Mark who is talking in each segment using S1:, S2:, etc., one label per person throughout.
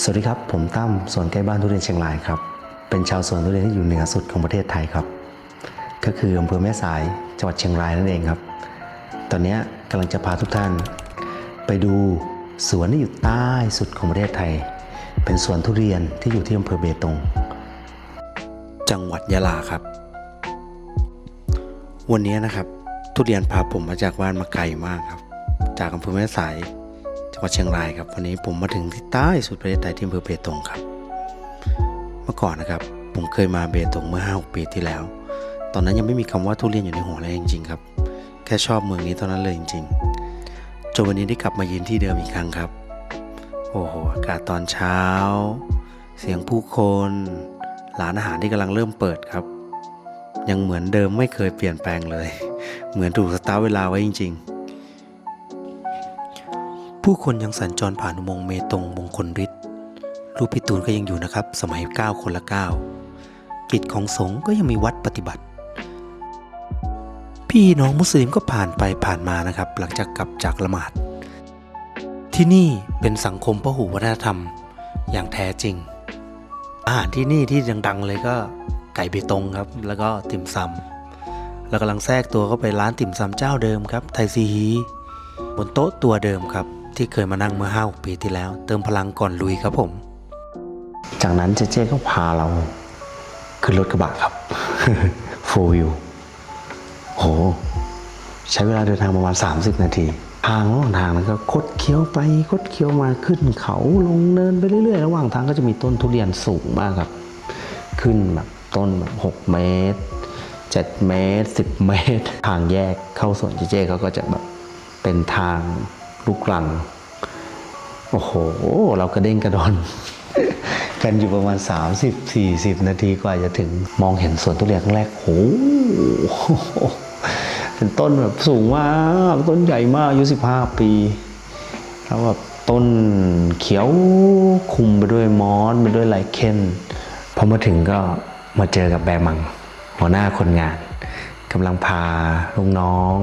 S1: สวัสดีครับ ผมตั้มสวนใกล้บ้านทุเรียนเชียงรายครับ เป็นชาวสวนทุเรียนที่อยู่เหนือสุดของประเทศไทยครับ ก็คืออำเภอแม่สายจังหวัดเชียงรายนั่นเองครับ ตอนนี้กำลังจะพาทุกท่าน ไปดูสวนที่อยู่ใต้สุดของประเทศไทย เป็นสวนทุเรียนที่อยู่ที่อำเภอเบตง จังหวัดยะลาครับ วันนี้นะครับทุเรียนพาผมมาจากบ้านมาไกลมากครับ จากอำเภอแม่สาย จังหวัดเชียงรายครับวันนี้ผมมาถึงที่ใต้สุดประเทศไทยที่อำเภอเบตงครับ เมื่อก่อนนะครับ ผมเคยมาเบตงเมื่อ5 6ปีที่แล้ว ตอนนั้นยังไม่มีคำว่าทุเรียนอยู่ในหัวเลยจริงๆครับ แค่ชอบเมืองนี้เท่านั้นเลยจริงๆจนวันนี้ได้กลับมายืนที่เดิมอีกครั้งครับ โอ้โหอากาศตอนเช้า เสียงผู้คนร้านอาหารที่กำลังเริ่มเปิดครับ ยังเหมือนเดิมไม่เคยเปลี่ยนแปลงเลย เหมือนถูกสตาร์เวลาไว้จริง ๆ ผู้คนยังสัญจรผ่านอุโมงค์เมตงมงคลฤทธิ์รูปพี่ตูนก็ยังอยู่นะครับ สมัย 9 คนละ 9 กิจของสงฆ์ก็ยังมีวัดปฏิบัติ พี่น้องมุสลิมก็ผ่านไปผ่านมานะครับ หลังจากกลับจากละหมาด ที่นี่เป็นสังคมพหุวัฒนธรรมอย่างแท้จริง อาหารที่นี่ที่ดังๆเลยก็ไก่เบตงครับ แล้วก็ติ่มซำแล้วกำลังแทรกตัวเข้าไปร้านติ่มซำเจ้าเดิมครับ ไทยซีฮีบนโต๊ะตัวเดิมครับ ที่เคยมานั่งเมื่อห้าปีที่แล้ว เติมพลังก่อนลุยครับผม จากนั้นเจเจก็พาเรา ขึ้นรถกระบะครับโฟวิวโห ใช้เวลาเดินทางประมาณ 30 นาที ทางระหว่างทางนั้นก็คดเคี้ยวไปคดเคี้ยวมาขึ้นเขาลงเนินไปเรื่อยๆ ระหว่างทางก็จะมีต้นทุเรียนสูงมากครับ ขึ้นแบบต้นแบบ6เมตร 7 เมตร 10 เมตร ทางแยกเข้าสวนเจเจเขาก็จะแบบเป็นทาง ลูกรัง โอ้โห เรากระเด้งกระดอนกันอยู่ประมาณ 30-40 นาทีกว่าจะถึงมองเห็นสวนทุเรียนครั้งแรกโอ้โหเป็นต้นแบบสูงมากต้นใหญ่มากอายุ15 ปีแล้วแบบต้นเขียวคุมไปด้วยมอสไปด้วยไลเคนพอมาถึงก็มาเจอกับแบมัง หัวหน้าคนงานกำลังพาลูกน้อง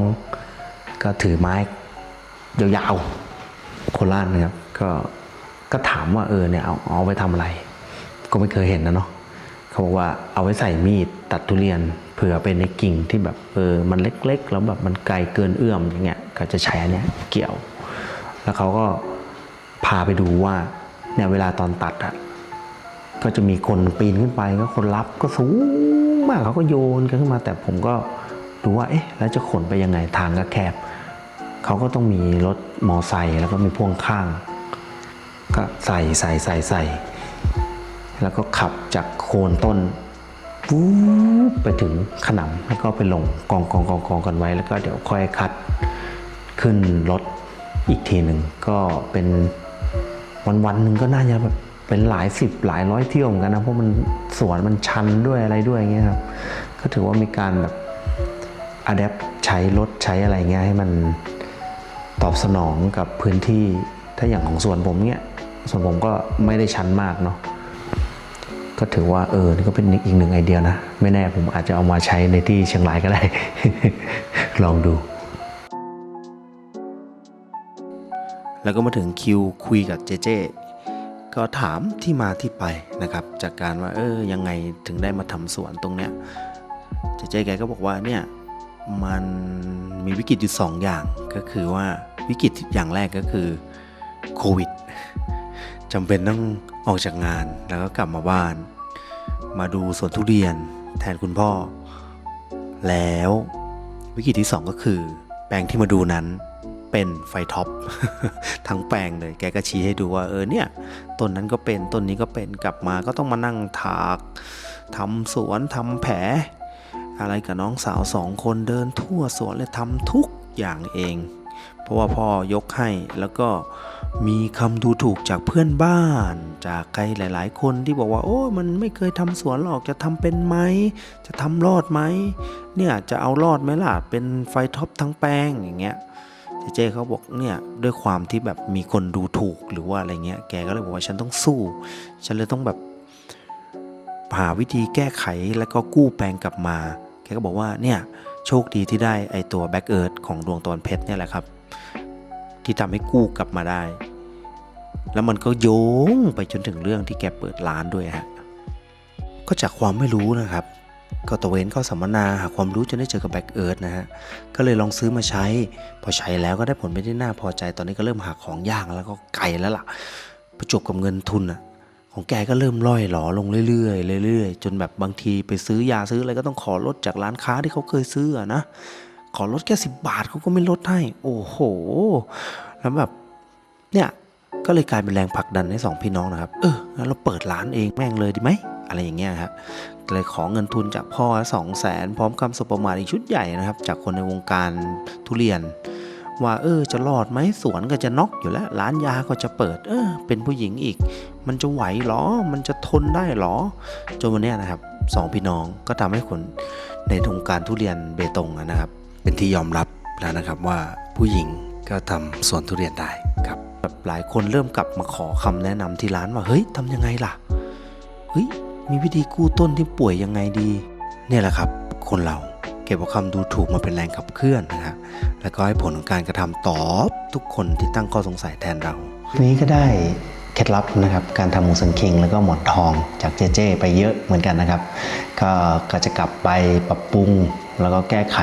S1: ก็ถือไม้ ยาวๆโคราชนะครับก็ก็ถามว่าเออเนี่ยเอาเอาไปทำอะไร ก็ไม่เคยเห็นนะเนาะเขาบอกว่าเอาไว้ใส่มีดตัดทุเรียนเผื่อเป็นในกิ่งที่แบบเออมันเล็ก ๆ แล้วแบบมันไกลเกินเอื้อมอย่างเงี้ยก็จะใช้อันเนี้ยเกี่ยว แล้วเขาก็พาไปดูว่าเนี่ยเวลาตอนตัดอะก็จะมีคนปีนขึ้นไปก็คนรับก็สูงมากเขาก็โยนกันขึ้นมา แต่ผมก็ดูว่าเอ๊ะแล้วจะขนไปยังไงทางก็แคบ เขาก็ต้องมีรถมอไซค์แล้วก็มีพ่วงข้าง ก็ใส่ใส่ใส่ใส่แล้วก็ขับจากโคนต้นวูบไปถึงขนำแล้วก็ไปลงกองกองกองกองกันไว้ แล้วก็เดี๋ยวค่อยคัดขึ้นรถอีกทีหนึ่งก็เป็นวันวันหนึ่งก็น่าจะแบบเป็นหลายสิบหลายร้อยเที่ยวเหมือนกันนะเพราะมันสวนมันชันด้วยอะไรด้วยอย่างเงี้ยครับก็ถือว่ามีการแบบอัดแอปใช้รถใช้อะไรเงี้ยให้มัน ตอบสนองกับพื้นที่ถ้าอย่างของส่วนผมเนี่ยส่วนผมก็ไม่ได้ชันมากเนาะก็ถือว่าเออนี่ก็เป็นอีกหนึ่งไอเดียนะ ไม่แน่ผมอาจจะเอามาใช้ในที่เชียงรายก็ได้ ลองดู แล้วก็มาถึงคิวคุยกับเจเจก็ถามที่มาที่ไปนะครับ จากการว่าเออยังไงถึงได้มาทำสวนตรงเนี้ยเจเจแกก็บอกว่าเนี่ย มันมีวิกฤตอยู่สองอย่างก็คือว่าวิกฤตอย่างแรกก็คือโควิดจำเป็นต้องออกจากงานแล้วก็กลับมาบ้าน มาดูสวนทุเรียนแทนคุณพ่อ แล้ววิกฤตที่สองก็คือ แปลงที่มาดูนั้นเป็นไฟท็อปทั้งแปลงเลย แกก็ชี้ให้ดูว่าเออเนี่ยต้นนั้นก็เป็นต้นนี้ก็เป็นกลับมาก็ต้องมานั่งถากทำสวนทำแผล อะไรกับน้องสาวสองคนเดินทั่วสวนเลยทำทุกอย่างเอง เพราะว่าพ่อยกให้แล้วก็มีคำดูถูกจากเพื่อนบ้าน จากใครหลาย ๆ คนที่บอกว่า โอ้มันไม่เคยทำสวนหรอกจะทำเป็นไหม จะทำรอดไหมเนี่ยจะเอารอดไหมล่ะเป็นไฟท็อปทั้งแปลงอย่างเงี้ยเจเจเขาบอกเนี่ยด้วยความที่แบบมีคนดูถูกหรือว่าอะไรเงี้ยแกก็เลยบอกว่าฉันต้องสู้ ฉันเลยต้องแบบหาวิธีแก้ไขแล้วก็กู้แปลงกลับมา แกก็บอกว่าเนี่ยโชคดีที่ได้ไอตัวแบ็กเอิร์ธของดวงตะวันเพชรเนี่ยแหละครับ ที่ทำให้กู้กลับมาได้ แล้วมันก็โยงไปจนถึงเรื่องที่แกเปิดร้านด้วยฮะก็จากความไม่รู้นะครับ ก็ตะเวนเข้าสัมมนาหาความรู้จนได้เจอกับแบ็กเอิร์ธนะฮะก็เลยลองซื้อมาใช้ พอใช้แล้วก็ได้ผลไม่ได้น่าพอใจตอนนี้ก็เริ่มหาของยากแล้วก็ไกลแล้วล่ะ ประจบกับเงินทุนอะ ของแกก็เริ่มล่อยหลอลงเรื่อยๆเรื่อยๆ จนแบบบางทีไปซื้อยาซื้ออะไรก็ต้องขอลดจากร้านค้าที่เขาเคยซื้อนะขอลดแค่สิบาทเขาก็ไม่ลดให้ โอ้โห แล้วแบบเนี่ยก็เลยกลายเป็นแรงผลักดันให้สองพี่น้องนะครับ เอองั้นเราเปิดร้านเองแม่งเลยดีไหมอะไรอย่างเงี้ยครับเลยขอเงินทุนจากพ่อสองแสนพร้อมคำสบประมาทอีกชุดใหญ่นะครับ จากคนในวงการทุเรียน ว่าเออจะรอดไหมสวนก็จะน็อกอยู่แล้ว ร้านยาก็จะเปิด เออ เป็นผู้หญิงอีก มันจะไหวหรอ มันจะทนได้หรอ จนวันนี้นะครับสองพี่น้องก็ทำให้คนในวงการทุเรียนเบตงนะครับ เป็นที่ยอมรับแล้วนะครับว่าผู้หญิงก็ทำสวนทุเรียนได้ครับแบบหลายคนเริ่มกลับมาขอคำแนะนำที่ร้านว่าเฮ้ยทำยังไงล่ะเฮ้ยมีวิธีกู้ต้นที่ป่วยยังไงดี เนี่ยแหละครับ คนเรา เก็บเอาคำดูถูกมาเป็นแรงขับเคลื่อนนะครับแล้วก็ให้ผลของการกระทำตอบทุกคนที่ตั้งข้อสงสัยแทนเรา
S2: นี้ก็ได้เคล็ดลับนะครับการทำหมูสันคิงแล้วก็หมอนทองจากเจเจไปเยอะเหมือนกันนะครับ ก็ก็จะกลับไปปรับปรุง แล้วก็แก้ไข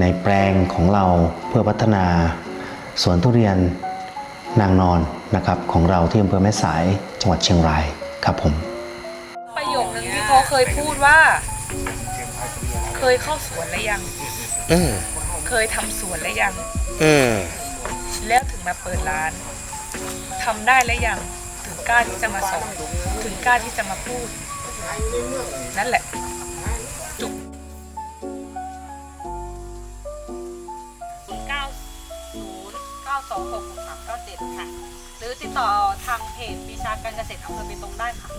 S2: ในแปลงของเราเพื่อพัฒนาสวนทุเรียนนางนอนนะครับของเราที่อำเภอแม่สายจังหวัดเชียงรายครับผม
S3: ประโยคนึงที่เขาเคยพูดว่า เคยเข้าสวนแล้วยัง
S1: เออ
S3: เคยทำสวนแล้วยัง
S1: เออ
S3: แล้วถึงมาเปิดร้านทำได้แล้วยัง ถึงกล้าที่จะมาสอนถึงกล้าที่จะมาพูด นั่นแหละ จุก
S4: 909266397 ค่ะ หรือติดต่อทางเพจวิชาการเกษตรอำเภอเบตงได้ค่ะ